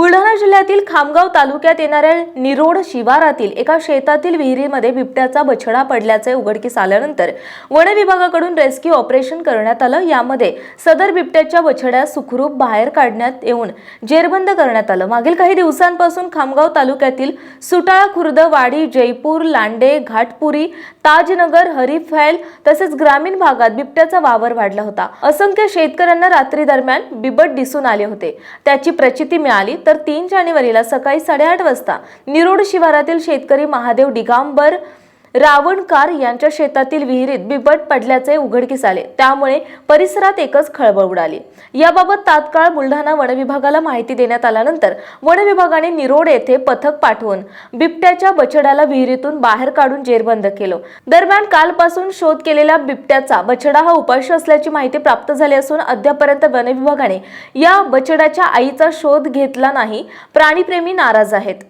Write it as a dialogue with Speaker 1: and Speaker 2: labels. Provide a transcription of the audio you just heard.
Speaker 1: बुलढाणा जिल्ह्यातील खामगाव तालुक्यात येणाऱ्या निरोड शिवारातील एका शेतातील विहिरीमध्ये बिबट्याचा बछडा पडल्याचे उघडकीस आल्यानंतर वन विभागाकडून रेस्क्यू ऑपरेशन करण्यात आलं. यामध्ये सदर बिबट्याच्या बछड्यास सुखरूप बाहेर काढण्यात येऊन जेरबंद करण्यात आलं. मागील काही दिवसांपासून खामगाव तालुक्यातील सुटाळा खुर्द वाडी जयपूर लांडे घाटपुरी ताजनगर हरिफैल तसेच ग्रामीण भागात बिबट्याचा वावर वाढला होता. असंख्य शेतकऱ्यांना रात्री दरम्यान बिबट दिसून आले होते. त्याची प्रचिती मिळाली. तर तीन जानेवारीला सकाळी साडेआठ वाजता निरोड शिवारातील शेतकरी महादेव डिगांबर रावणकार यांच्या शेतातील विहिरीत बिबट पडल्याचे उघडकीस आले. त्यामुळे परिसरात एकच खळबळ उडाली. याबाबत तात्काळ बुलढाणा वनविभागाला माहिती देण्यात आल्यानंतर वनविभागाने निरोड येथे पथक पाठवून बिबट्याच्या बछड्याला विहिरीतून बाहेर काढून जेरबंद केलं. दरम्यान कालपासून शोध केलेल्या बिबट्याचा बछडा हा उपाशी असल्याची माहिती प्राप्त झाली असून अद्यापर्यंत वनविभागाने या बछड्याच्या आईचा शोध घेतला नाही. प्राणीप्रेमी नाराज आहेत.